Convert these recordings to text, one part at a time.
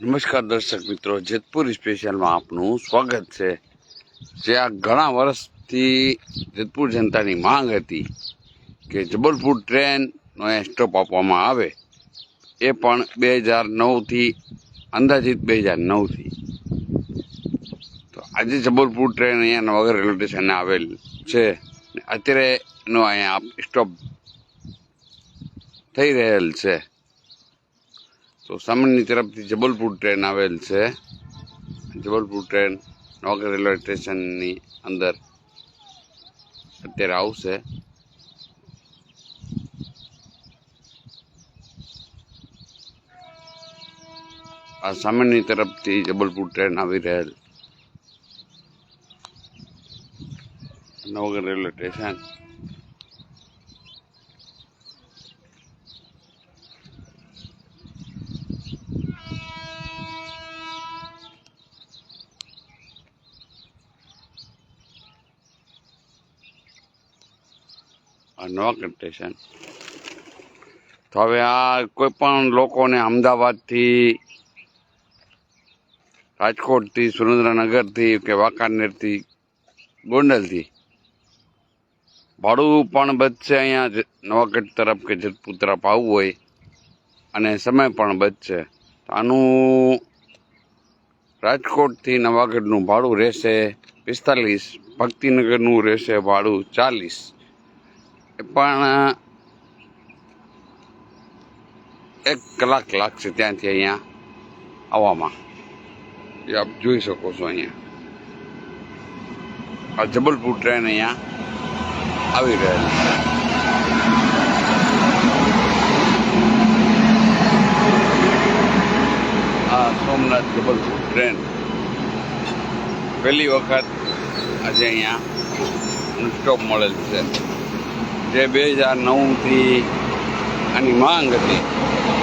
નમસ્કાર દર્શક મિત્રો, જેતપુર સ્પેશિયલમાં આપનું સ્વાગત છે. જે આ ઘણા વર્ષથી જેતપુર જનતાની માંગ હતી કે જબલપુર ટ્રેનનો અહીંયા સ્ટોપ આપવામાં આવે, એ પણ બે હજાર નવથી, અંદાજિત બે હજાર નવથી. તો આજે જબલપુર ટ્રેન અહીંયા નવાગર રેલવે સ્ટેશને આવેલ છે અત્યારે એનો અહીંયા સ્ટોપ થઈ રહેલ છે. તો સામાન્ય તરફથી જબલપુર ટ્રેન આવેલ છે. જબલપુર ટ્રેન નોગર રેલવે સ્ટેશનની અંદર અત્યારે આવશે. આ સામાન્ય તરફથી જબલપુર ટ્રેન આવી રહેલ. Navagar railway station. આ નવાગર સ્ટેશન તો હવે આ કોઈ પણ લોકોને અમદાવાદથી, રાજકોટથી, સુરેન્દ્રનગરથી કે વાંકાનેરથી, ગોંડલથી, ભાડું પણ બચશે અહીંયા નવાગઢ તરફ કે જેતપુર તરફ આવવું હોય અને સમય પણ બચશે. આનું રાજકોટથી નવાગઢનું ભાડું રહેશે પિસ્તાલીસ, ભક્તિનગરનું રહેશે ભાડું ચાલીસ. પણ એક કલાક લાગશે ત્યાંથી અહીંયા આવવામાં. એ આપ જોઈ શકો છો અહીંયા. આ જબલપુર ટ્રેન અહીંયા આવી રહેલી છે. આ સોમનાથ જબલપુર ટ્રેન. પહેલી વખત આજે અહીંયા સ્ટોપ મળેલ છે. જે બે હજાર નવથી આની માંગ હતી,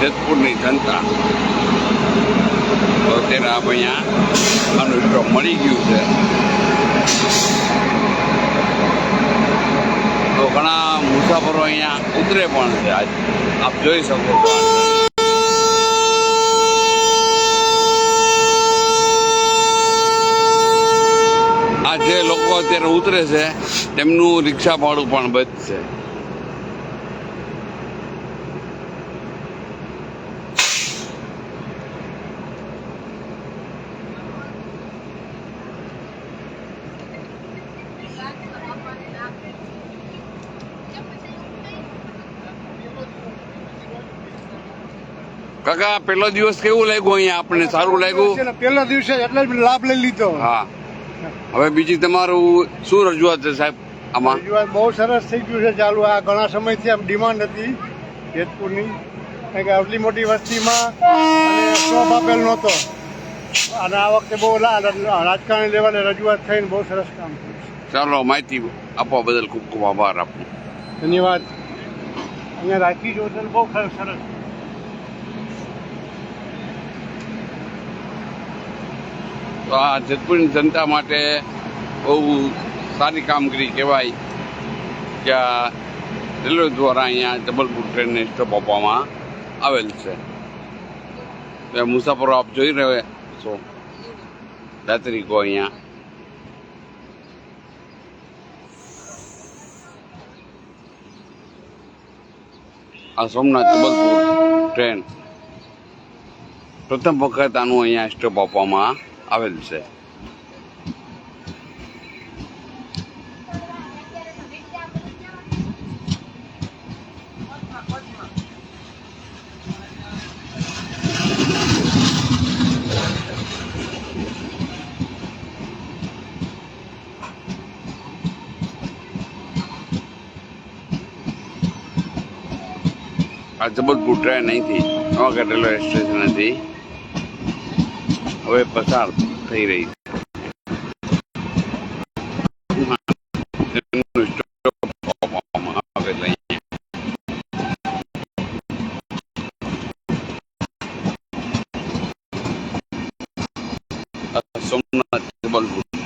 જેતપુરની જનતા. તો અત્યારે આપ અહીંયા આનું સ્ટોપ મળી ગયું છે. તો ઘણા મુસાફરો અહીંયા ઉતરે પણ છે. આજ આપ જોઈ શકો છો. જે લોકો અત્યારે ઉતરે છે, તેમનું રિક્ષા ભાડું પણ બચશે. કાકા પેલો દિવસ કેવું લાગ્યું અહીંયા આપણને? સારું લાગ્યું? પહેલા દિવસે એટલે લાભ લઈ લીધો. હા. હવે બીજી તમારું શું રજૂઆત છે સાહેબ આમાં? રજૂઆત બહુ સરસ થઈ ગયું છે ચાલુ. આ ઘણા સમયથી આમ ડિમાન્ડ હતી જેતપુરની. કારણ કે આટલી મોટી વસ્તીમાં અને સ્ટોપ આપેલ નહોતો. અને આ વખતે બહુ રાજકારણી લેવલે રજૂઆત થઈને બહુ સરસ કામ થયું ચાલો માહિતી આપવા બદલ ખૂબ ખૂબ આભાર આપનો. ધન્યવાદ. અહીંયા રાખી જો બહુ સરસ. તો આ જેતપુરની જનતા માટે બહુ સારી કામગીરી કહેવાય કે આ રેલવે દ્વારા અહીંયા જબલપુર ટ્રેનને સ્ટોપ આપવામાં આવેલ છે. મુસાફરો આપ જોઈ રહ્યા છો. યાત્રિકો અહીંયા. આ સોમનાથ જબલપુર ટ્રેન. પ્રથમ વખત આનું અહીંયા સ્ટોપ આપવામાં આવેલ છે આ જબલપુર ટ્રેન અહીંથી નવાગઢ રેલવે સ્ટેશનેથી હવે પસાર થઈ રહી છે. સોમનાથ જબલપુર.